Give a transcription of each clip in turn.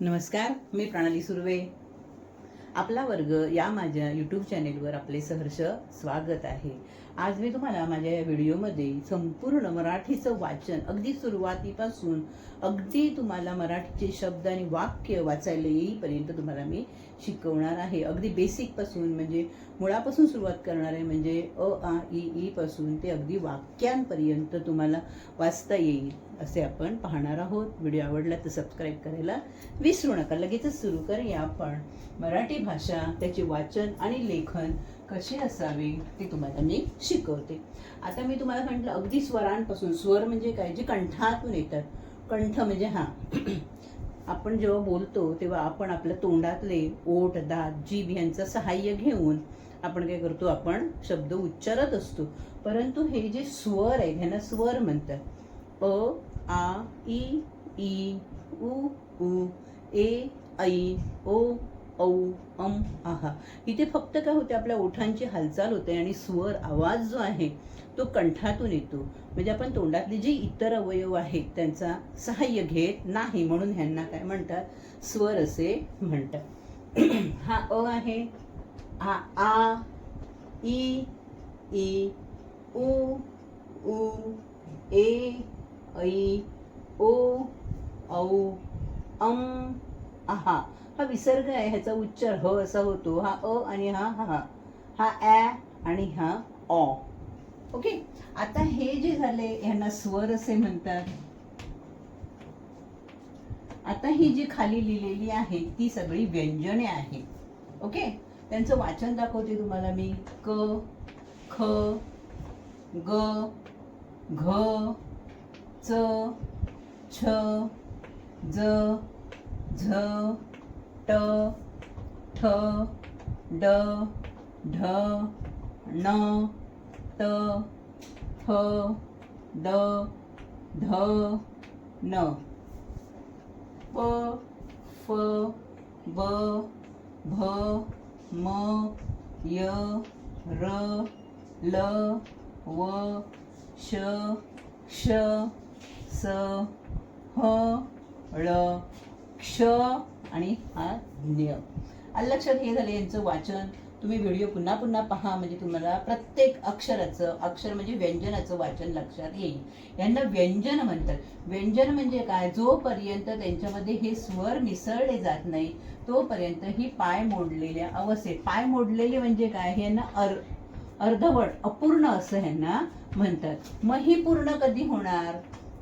नमस्कार मी प्रणाली सुर्वे. आपला वर्ग या माझ्या यूट्यूब चॅनेलवर आपले सहर्ष स्वागत आहे. आज मी तुम्हाला माझ्या या व्हिडिओमध्ये संपूर्ण मराठीचं वाचन अगदी सुरुवातीपासून अगदी तुम्हाला मराठीचे शब्द आणि वाक्य वाचायला येईपर्यंत तुम्हाला मी शिकवणार आहे. अगदी बेसिकपासून म्हणजे मुळापासून सुरुवात करणार आहे म्हणजे अ आ इ ई पासून ते अगदी वाक्यांपर्यंत तुम्हाला वाचता येईल असे आपण पाहणार आहोत. व्हिडिओ आवडला तर सबस्क्राईब करायला विसरू नका. लगेचच सुरू करूया आपण. मराठी भाषा त्याचे वाचन आणि लेखन कशी असावी ती तुम्हाला मी शिकवते. आता मी तुम्हाला म्हटलं अगदी स्वरांपासून स्वर म्हणजे काय? जे कंठातून येतात. कंठ म्हणजे हां. आपण जेव्हा बोलतो तेव्हा आपण आपल्या तोंडातले ओठ दात जीभ यांचं सहाय्य घेऊन आपण काय करतो? आपण शब्द उच्चारत असतो. परंतु हे जे स्वर आहेत ह्यांना स्वर म्हणतात. अ आ ई ई उ उ ए ऐ ओ औ अम आहा. इथे फक्त काय होते आपल्या ओठांची हालचाल होते आणि स्वर आवाज जो आहे तो कंठातून येतो. म्हणजे आपण तोंडातले जे इतर अवयव आहेत त्यांचा सहाय्य घेत नाही म्हणून ह्यांना काय म्हणतात? स्वर असे म्हणतात. हा अ आहे हा आ ई ई उ उ ए ऐ ओ औ अम आहा हा विसर्ग आहे ह्याचा उच्चार ह असा होतो. हा अ आणि हा हा हा. ॲ आणि हा ऑ ओके? आता हे जे झाले ह्यांना स्वर असे म्हणतात. आता ही जी खाली लिहिलेली आहे ती सगळी व्यंजने आहेत. ओके? त्यांचं वाचन दाखवते तुम्हाला मी. क ख ग घ च छ ज झ ट ठ ड ढ ण त फ द ध न प फ ब भ म य र ल व श श स ह ळ क्ष आणि हा ज्ञ लक्षात हे झालं यांचं वाचन. तुम्ही व्हिडिओ पुन्हा पुन्हा पहा म्हणजे तुम्हाला प्रत्येक अक्षराचं अक्षर म्हणजे व्यंजनाचं वाचन लक्षात येईल. यांना व्यंजन म्हणतात. व्यंजन म्हणजे काय? जोपर्यंत त्यांच्यामध्ये हे स्वर मिसळले जात नाही तोपर्यंत ही पाय मोडलेल्या अवस्थेत पाय मोडलेले म्हणजे काय? हे यांना अर अर्धवट अपूर्ण असं ह्यांना म्हणतात. मग ही पूर्ण कधी होणार?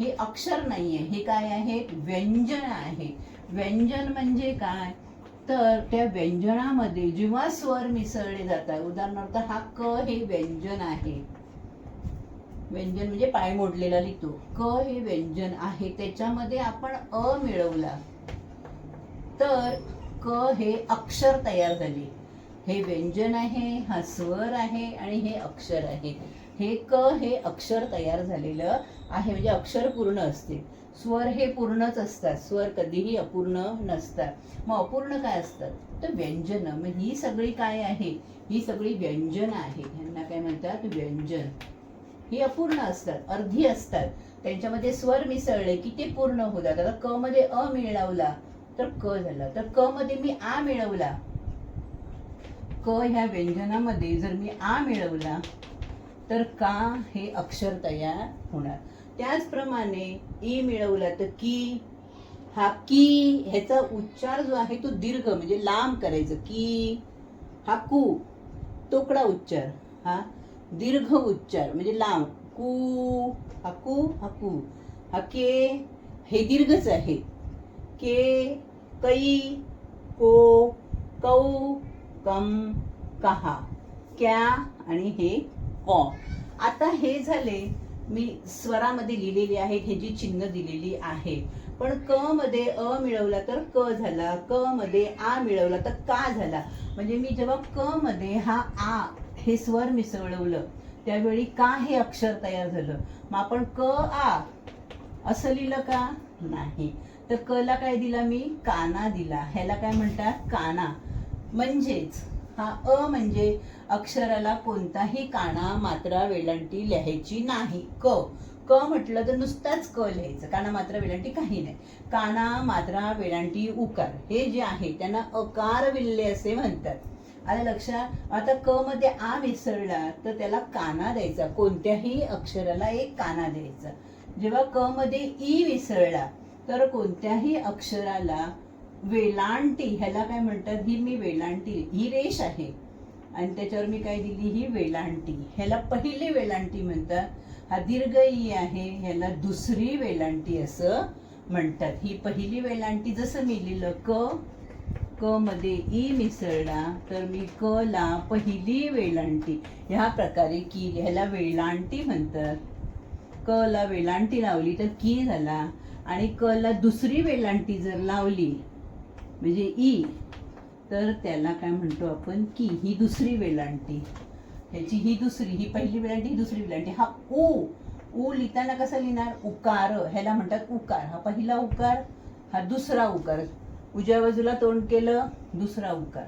हे अक्षर नाहीये. हे काय आहे? व्यंजन आहे. व्यंजन म्हणजे काय? तर त्या व्यंजनामध्ये जेव्हा स्वर मिसळले जातात उदाहरणार्थ हा क हे व्यंजन आहे. व्यंजन म्हणजे पाय मोडलेला लिहितो. क हे व्यंजन आहे त्याच्यामध्ये आपण अ मिळवला. तर क हे अक्षर तयार झाले. हे व्यंजन आहे हा स्वर आहे आणि हे अक्षर आहे. हे क हे अक्षर तयार झालेलं आहे म्हणजे अक्षर पूर्ण असते. स्वर हे पूर्णच असतात. स्वर कधीही अपूर्ण नसतात. मग अपूर्ण काय असतात? तर व्यंजन. मग ही सगळी काय आहे? ही सगळी व्यंजन आहे. ह्यांना काय म्हणतात? व्यंजन. ही अपूर्ण असतात. अर्धी असतात. त्यांच्यामध्ये स्वर मिसळले की ते पूर्ण होतात आता क मध्ये अ मिळवला तर क झाला. तर क मध्ये मी आ मिळवला. क ह्या व्यंजनामध्ये जर मी आ मिळवला तर का हे अक्षर तयार होणार? त्याचप्रमाणे e ई मिळवला तर की हा की ह्याचा उच्चार जो आहे तो दीर्घ म्हणजे लांब करायचं. की हा कू तोकडा उच्चार हा दीर्घ उच्चार म्हणजे लांब. कू हा कू हा कू. हा के हे दीर्घच आहे. के कै को कौ कम कहा. क्या आणि हे कॉ. आता हे झाले मी स्वरामध्ये लिहिलेली आहे हे जी चिन्ह दिलेली आहे. पण क मध्ये अ मिळवला तर क झाला क मध्ये आ मिळवला तर का झाला? म्हणजे मी जेव्हा क मध्ये हा आ हे स्वर मिसळवलं त्यावेळी का हे अक्षर तयार झालं? मग आपण क आ असं लिहिलं का? नाही. तर क ला काय दिला मी? काना दिला. ह्याला काय म्हणतात? काना. म्हणजेच हा अ म्हणजे अक्षराला कोणताही काना मात्रा वेलांटी लिहायची नाही. क. क म्हटलं तर नुसताच क लिहायचं. काना मात्रा वेलांटी काही नाही. काना मात्रा वेलांटी उकार. हे जे आहे त्यांना अकार विल्ले असे म्हणतात. आलं लक्षात? आता क मध्ये आ मिसळला तर त्याला काना द्यायचा. कोणत्याही अक्षराला एक काना द्यायचा. जेव्हा क मध्ये ई मिसळला तर कोणत्याही अक्षराला वेलांटी ह्याला काय म्हणतात? ही मी वेलांटी ही रेष आहे. आणि त्याच्यावर मी काय दिली? ही वेलांटी. ह्याला पहिली वेलांटी म्हणतात. हा दीर्घ ई आहे. ह्याला दुसरी वेलांटी असं म्हणतात. ही पहिली वेलांटी जसं मी लिहिलं क क मध्ये ई मिसळला तर मी क ला पहिली वेलांटी. ह्या प्रकारे की ह्याला वेलांटी म्हणतात. क ला वेलांटी लावली तर की झाला? आणि क ला दुसरी वेलांटी जर लावली म्हणजे ई. तर त्याला काय म्हणतो आपण की ही दुसरी वेलांटी. ह्याची ही दुसरी ही पहिली वेलांटी ही दुसरी वेलांटी. हा ओ ओ लिहिताना कसा लिहिणार? उकार. ह्याला म्हणतात उकार. हा पहिला उकार हा दुसरा उकार. उजव्या बाजूला तोंड केलं दुसरा उकार.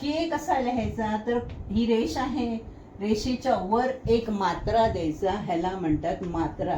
के कसा लिहायचा? तर ही रेष आहे. रेषेच्या वर एक मात्रा द्यायचा. ह्याला म्हणतात मात्रा.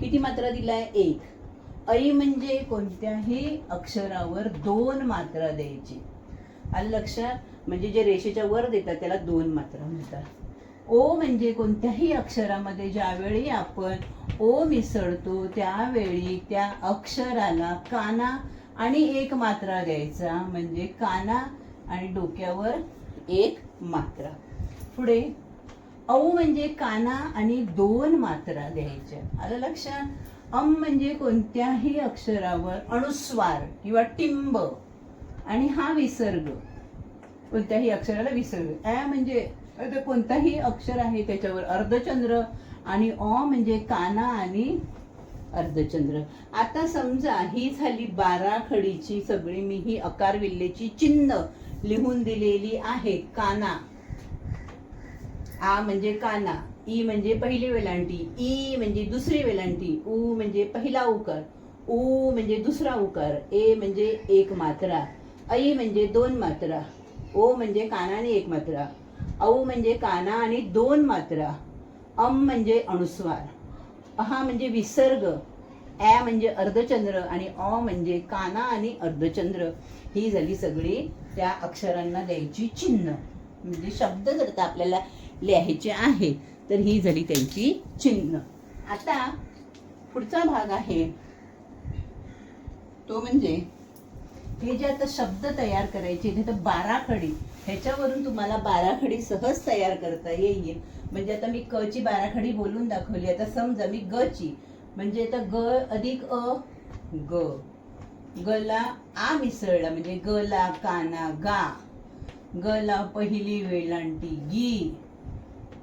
किती मात्रा दिलाय? एक. ऐ म्हणजे कोणत्याही अक्षरावर दोन मात्रा द्यायची. आलं लक्षात म्हणजे जे रेषेच्या वर देतात त्याला दोन मात्रा म्हणतात. ओ म्हणजे कोणत्याही अक्षरामध्ये ज्यावेळी आपण ओ मिसळतो त्यावेळी त्या अक्षराला काना आणि एक मात्रा द्यायचा. म्हणजे काना आणि डोक्यावर एक मात्रा. पुढे औ म्हणजे काना आणि दोन मात्रा द्यायच्या. आलं लक्षात? अम म्हणजे कोणत्याही अक्षरावर अनुस्वार किंवा टिंब. आणि हा विसर्ग. कोणत्याही अक्षराला विसर्ग. ॲ म्हणजे आता कोणताही अक्षर आहे त्याच्यावर अर्धचंद्र आणि अ म्हणजे काना आणि अर्धचंद्र. आता समजा ही झाली बारा खडीची सगळी मी ही अकार विल्लेची चिन्ह लिहून दिलेली आहेत काना. आ म्हणजे काना. ई म्हणजे पहिली वेलांटी ई म्हणजे दुसरी वेलांटी उ म्हणजे पहिला उकार उ म्हणजे दुसरा उकार ए म्हणजे एक मात्रा ऐ म्हणजे दोन मात्रा ओ म्हणजे कानाने एक मात्रा औ म्हणजे काना आणि दोन मात्रा अम म्हणजे अनुस्वार अहा म्हणजे विसर्ग ॲ म्हणजे अर्धचंद्र आणि अ म्हणजे काना आणि अर्धचंद्र. ही झाली सगळी त्या अक्षरांना द्यायची चिन्ह. म्हणजे शब्द जर का आपल्याला लिहायचे आहेत तर ही झाली त्यांची चिन्ह. आता पुढचा भाग आहे. तो म्हणजे हे जे आता शब्द तयार करायचे ते तर बाराखडी. ह्याच्यावरून तुम्हाला बाराखडी सहज तयार करता येईल. म्हणजे आता मी क ची बाराखडी बोलून दाखवली. आता समजा मी ग ची. म्हणजे आता ग अधिक अ ग. ग ला आ मिसळला. म्हणजे ग ला काना गा. गला पहिली वेलांटी गी.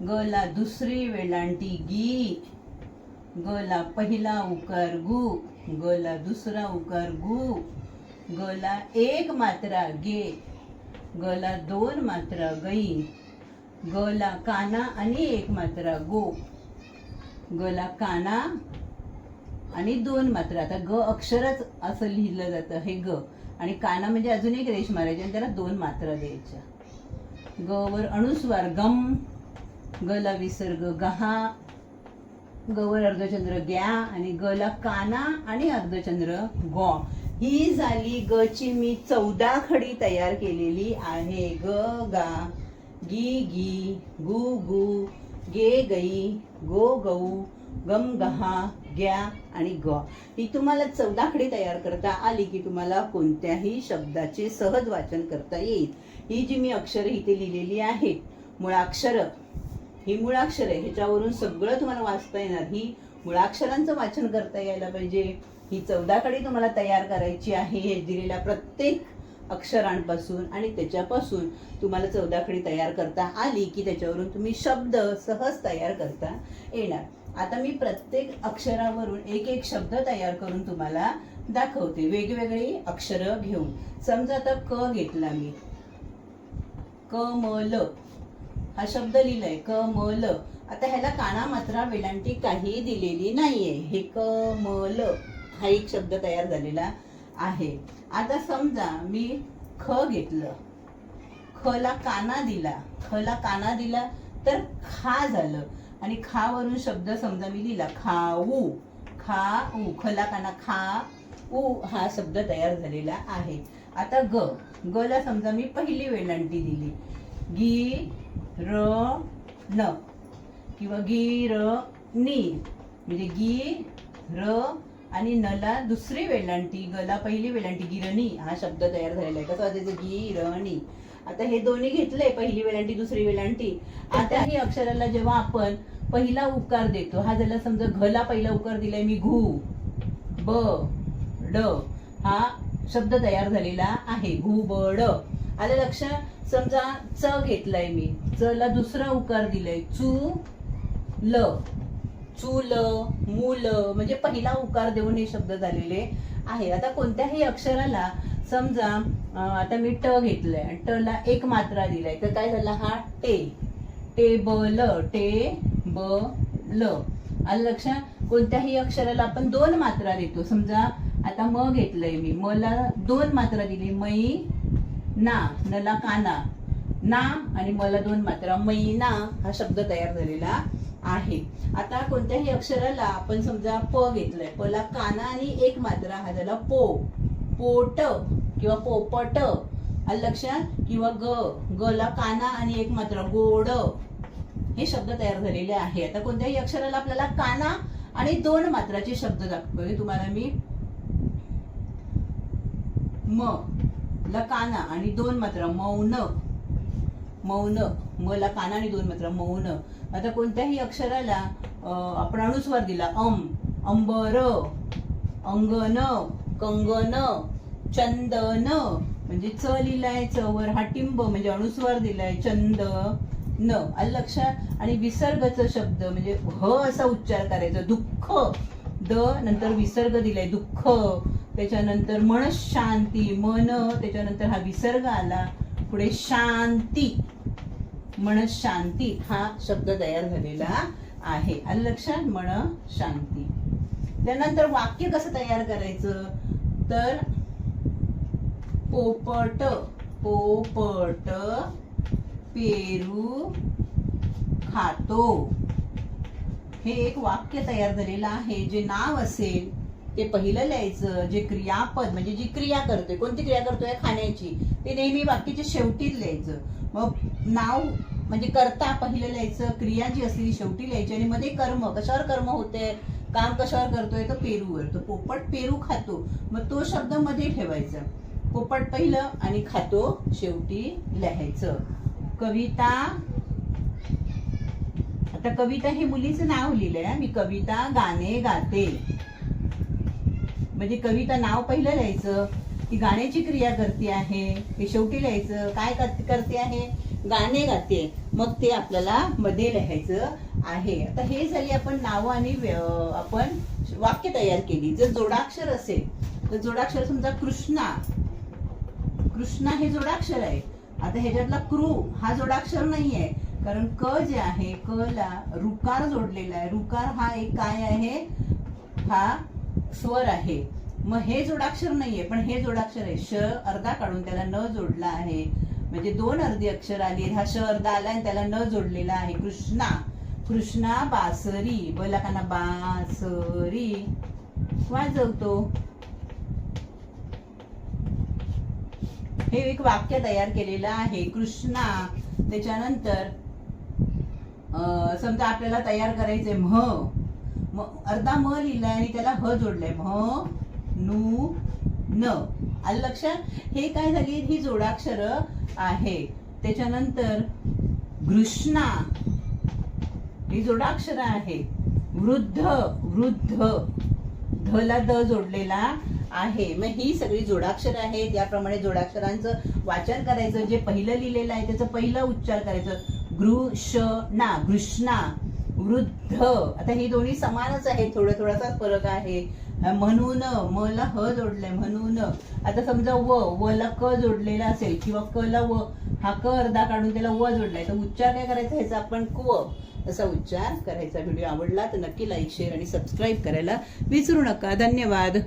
ग ला दुसरी वेलांटी गी. गला पहिला उकार गु. गला दुसरा उकार गु. गला एक मात्रा गे. गला दोन मात्रा गई. गला काना आणि एक मात्रा गो. गला काना आणि दोन मात्रा. आता ग अक्षरच असं लिहिलं जातं हे ग. आणि काना म्हणजे अजून एक रेष मारायची आणि त्याला दोन मात्रा द्यायच्या. ग वर अणुस्वार गम ग विसर्ग गहा गवर अर्धचंद्र ग्या आणि ग काना आणि अर्धचंद्र गॉ. ही झाली ग ची मी चौदा खडी तयार केलेली आहे. ग गा गी गी गु गु गे गई गो गऊ गम गहा ग्या आणि ग. ही तुम्हाला चौदा खडी तयार करता आली की तुम्हाला कोणत्याही शब्दाचे सहज वाचन करता येईल. ही जी मी अक्षरं इथे लिहिलेली आहेत मुळाक्षर ही मुळाक्षर आहे ह्याच्यावरून सगळं तुम्हाला वाचता येणार. ही मुळाक्षरांचं वाचन करता यायला पाहिजे. ही चौदा कडी तुम्हाला तयार करायची आहे. हे दिलेल्या प्रत्येक अक्षरांपासून आणि त्याच्यापासून तुम्हाला चौदाखडी तयार करता आली की त्याच्यावरून तुम्ही शब्द सहज तयार करता येणार. आता मी प्रत्येक अक्षरावरून एक एक शब्द तयार करून तुम्हाला दाखवते. वेगवेगळी अक्षरं घेऊन. समजा आता क घेतला मी. क म ल हा शब्द लिहिलाय क म ल. आता ह्याला काना मात्रा वेलांटी काही दिलेली नाहीये. हे क म ल हा एक शब्द तयार झालेला आहे. आता समजा मी ख घेतलं. ख ला काना दिला. ख ला काना दिला तर खा झालं. आणि खावरून शब्द समजा मी लिहिला खाऊ. खा ऊ खला काना खा ऊ हा शब्द तयार झालेला आहे. आता ग. ग ला समजा मी पहिली वेलांटी दिली. गी र न किंवा गी र नी. म्हणजे गी र आणि नला दुसरी वेलांटी गला पहिली वेलांटी गिरणी हा शब्द तयार झालेला आहे. कसं वाचायचं गिरणी आता हे दोन्ही घेतले पहिली वेलांटी दुसरी वेलांटी. आता ही अक्षराला जेव्हा आपण पहिला उकार देतो हा झाला समजा घला पहिला उकार दिलाय मी घू ब ड हा शब्द तयार झालेला आहे. घू ब ड. आलं लक्षात? समजा च घेतलाय मी. च ला दुसरा उकार दिलाय. चू ल. चूल मूल म्हणजे पहिला उकार देऊन हे शब्द झालेले आहे. आता कोणत्याही अक्षराला समजा आता मी ट घेतलंय ट ला एक मात्रा दिलाय. तर काय झाला? हा टे. टे ब ल टे ब ल आलं लक्षात कोणत्याही अक्षराला आपण दोन मात्रा देतो. समजा आता म घेतलंय मी. म ला दोन मात्रा दिली. मई ना नला काना. ना आणि मला दोन मात्रा. मैना हा शब्द तयार झालेला आहे. आता कोणत्याही अक्षराला आपण समजा प घेतलंय. पला काना आणि एक मात्रा हा झाला पो. पोट किंवा पोपट. लक्षात किंवा ग. ग ला काना आणि एक मात्रा. गोड. हे शब्द तयार झालेले आहे. आता कोणत्याही अक्षराला आपल्याला काना आणि दोन मात्राचे शब्द दाखवले तुम्हाला मी म ला काना आणि दोन मात्रा मौन. मौन. म ला काना आणि दोन मात्रा मौन. आता कोणत्याही अक्षराला आपण अनुस्वार दिला. अम अंबर अंगन कंगन चंदन. म्हणजे च लिहिलाय च वर हा टिंब म्हणजे अनुस्वार दिलाय चंद न लक्षात आणि विसर्गच शब्द म्हणजे ह असा उच्चार करायचा. दुःख. द नंतर विसर्ग दिलाय दुःख त्याच्यानंतर मन शांती मन त्याच्यानंतर हा विसर्ग आला पुढे शांती. मन शांती हा शब्द तयार झालेला आहे. आलं लक्षात? मन शांती त्यानंतर वाक्य कसं तयार करायचं? तर पोपट पोपट पेरू खातो. हे एक वाक्य तयार झालेलं आहे. जे नाव असेल ते पहिलं लिहायचं जे क्रियापद म्हणजे जी क्रिया करतोय कोणती क्रिया करतोय? खाण्याची. ते नेहमी वाक्याच्या शेवटीच लिहायचं. मग नाव म्हणजे करता पहिलं लिहायचं क्रिया जी असली शेवटी लिहायची आणि मध्ये कर्म कशावर कर्म होते काम कशावर करतोय? तर पेरूवर. तो पोपट पेरू खातो. मग तो शब्दमध्ये ठेवायचा. पोपट पहिलं आणि खातो शेवटी लिहायचं. कविता आता कविता हे मुलीचं नाव लिहिलंय मी कविता गाणे गाते. म्हणजे कविता नाव पहिलं लिहायचं ती गाण्याची क्रिया करते आहे ते शेवटी लिहायचं काय करते आहे? गाणे गाते. मग ते आपल्याला मध्ये लिहायचं आहे. आता हे झाली आपण नाव आणि आपण वाक्य तयार केली जर जोडाक्षर असेल तर जोडाक्षर समजा कृष्णा. कृष्णा हे जोडाक्षर आहे. आता ह्याच्यातला क्रू हा जोडाक्षर नाही आहे कारण क जे आहे क ला रुकार जोडलेला आहे. रुकार हा एक काय आहे? हा स्वर आहे. मग हे जोडाक्षर नाहीये पण हे जोडाक्षर आहे. श अर्धा काढून त्याला न जोडला आहे. म्हणजे दोन अर्धी अक्षर आली हा श अर्धा आला आणि त्याला न जोडलेला आहे. कृष्णा. कृष्णा बासरी. बोला का ना बासरी वाजवतो हे एक वाक्य तयार केलेलं आहे. कृष्णा. त्याच्यानंतर समजा आपल्याला तयार करायचंय म्ह म अर्धा म लिहिलाय आणि त्याला ह जोडलंय. म्ह नू न. आलं लक्षात? हे काय झाली? ही जोडाक्षर आहे. त्याच्यानंतर घृष्णा. ही जोडाक्षर आहे. वृद्ध वृद्ध. धला द जोडलेला आहे. मग ही सगळी जोडाक्षर आहेत. याप्रमाणे जोडाक्षरांचं वाचन करायचं. जे पहिलं लिहिलेलं आहे त्याचं पहिलं उच्चार करायचं. घृष्णा घृष्णा वृद्ध. आता हे दोन्ही समानच आहे थोडं थोडासा फरक आहे. म्हणून म ला ह जोडलंय. म्हणून. आता समजा व व ला क जोडलेला असेल किंवा क ला व हा क अर्धा काढून त्याला व जोडलाय. तर उच्चार काय करायचा? ह्याचा आपण क्व असा उच्चार करायचा. व्हिडिओ आवडला तर नक्की लाईक शेअर आणि सबस्क्राईब करायला विसरू नका. धन्यवाद.